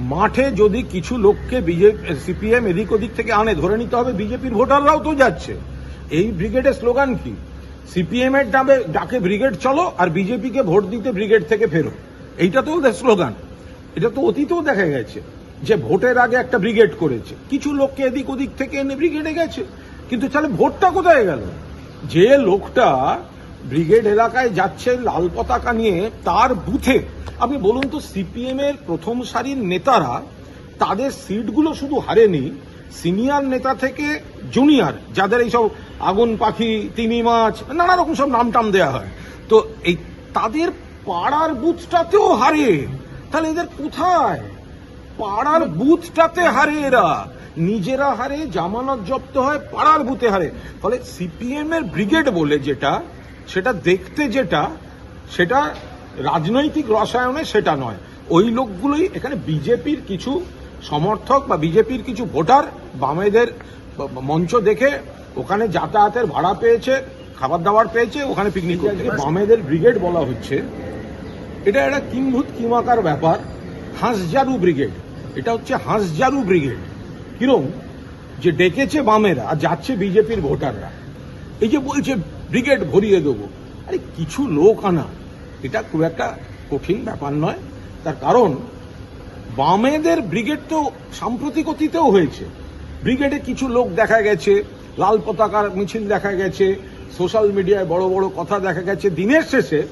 মাঠে যদি কিছু লোককে বিজেপি, সিপিএম এদিক ওদিক থেকে আনে, ধরে নিতে হবে বিজেপির ভোটাররাও তো যাচ্ছে। এই ব্রিগেডের স্লোগান কি? সিপিএম এর ডাবে ডাকে ব্রিগেড চলো আর বিজেপিকে ভোট দিতে ব্রিগেড থেকে ফেরো। এইটা তো ওদের স্লোগান। এটা তো অতীতেও দেখা গেছে যে ভোটের আগে একটা ব্রিগেড করেছে। কিছু লোককে এদিক ওদিক থেকে এনে ব্রিগেডে গেছে। কিন্তু তাহলে ভোটটা কোথায় গেল? যে লোকটা ব্রিগেড এলাকায় যাচ্ছে লাল পতাকা নিয়ে তার বুথে। আপনি বলুন তো, সিপিএম এর প্রথম সারির নেতারা তাদের সিটগুলো শুধু হারেনি, সিনিয়র নেতা থেকে জুনিয়র, যাদের এইসব আগুন পাখি, তিমি মাছ, নানা রকম সব নাম টাম দেওয়া হয়। তো এই তাদের পাড়ার বুথটাতেও হারে। তাহলে এদের কোথায়? পাড়ার বুথটাতে হারে এরা। নিজেরা হারে, জামানত জব্দ হয়, পাড়ার বুথে হারে। ফলে সিপিএম এর ব্রিগেড বলে যেটা সেটা দেখতে যেটা সেটা রাজনৈতিক রসায়নে সেটা নয়। ওই লোকগুলোই এখানে বিজেপির কিছু সমর্থক বা বিজেপির কিছু ভোটার বামেদের মঞ্চ দেখে ওখানে যাতায়াতের ভাড়া পেয়েছে খাবার দাবার পেয়েছে ওখানে পিকনিক বামেদের ব্রিগেড বলা হচ্ছে এটা একটা কিম্ভূত কিমাকার ব্যাপার। হাঁসজারু ব্রিগেড এটা হচ্ছে হাঁসজারু ব্রিগেড কিরম? যে ডেকেছে বামেরা আর যাচ্ছে বিজেপির ভোটাররা। এই যে বলছে ব্রিগেড ভরিয়ে দেবো। আরে, কিছু লোক আনা। এটা খুব একটা কঠিন ব্যাপার নয়। তার কারণ, বামেদের ব্রিগেড তো সাম্প্রতিক অতীতেও হয়েছে। ব্রিগেডে কিছু লোক দেখা গেছে, লাল পতাকার মিছিল দেখা গেছে, সোশ্যাল মিডিয়ায় বড় বড় কথা দেখা গেছে। দিনের শেষে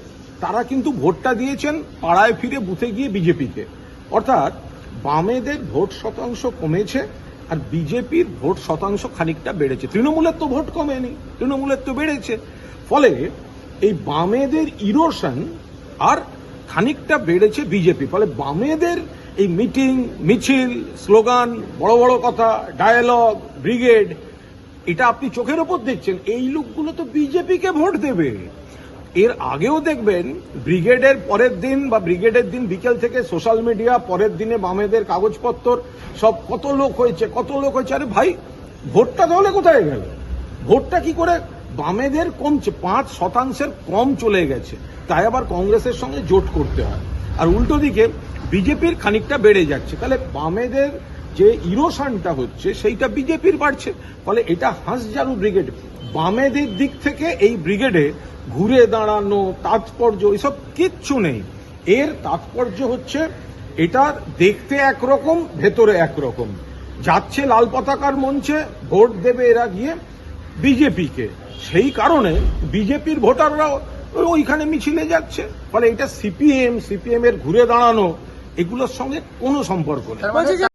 তারা কিন্তু ভোটটা দিয়েছেন পাড়ায় ফিরে বুথে গিয়ে বিজেপিকে। অর্থাৎ, বামেদের ভোট শতাংশ কমেছে আর বিজেপির ভোট শতাংশ খানিকটা বেড়েছে। তৃণমূলের তো ভোট কমেনি, তৃণমূলের তো বেড়েছে। ফলে এই বামেদের ইরোশন আর খানিকটা বেড়েছে বিজেপি। ফলে বামেদের এই মিটিং মিছিল স্লোগান বড় বড় কথা ডায়ালগ ব্রিগেড এটা আপনি চোখের ওপর দেখছেন। এই লোকগুলো তো বিজেপিকে ভোট দেবে। এর আগেও দেখবেন, ব্রিগেডের পরের দিন বা ব্রিগেডের দিন বিকেল থেকে সোশ্যাল মিডিয়া, পরের দিনে বামেদের কাগজপত্র, সব কত লোক হয়েছে, কত লোক হয়েছে, আরে ভাই, ভোটটা তাহলে কোথায় গেল? ভোটটা কি করে বামেদের কমছে, পাঁচ শতাংশের কম চলে গেছে, তাই আবার কংগ্রেসের সঙ্গে জোট করতে হয়। আর উল্টো দিকে, বিজেপির খানিকটা বেড়ে যাচ্ছে, তাহলে বামেদের যে ইরোশানটা হচ্ছে, সেইটা বিজেপির বাড়ছে, ফলে এটা হাঁসজারু ব্রিগেড বামেদের দিক থেকে এই ব্রিগেডে ঘুরে দাঁড়ানো, তাৎপর্য, এসব কিচ্ছু নেই। এর তাৎপর্য হচ্ছে, এটা দেখতে একরকম, ভেতরে একরকম। যাচ্ছে লাল পতাকার মঞ্চে, ভোট দেবে এরা গিয়ে বিজেপিকে। সেই কারণে বিজেপির ভোটাররাও ওইখানে মিছিলে যাচ্ছে। ফলে এটা সিপিএম সিপিএম এর ঘুরে দাঁড়ানো, এগুলোর সঙ্গে কোনো সম্পর্ক নেই।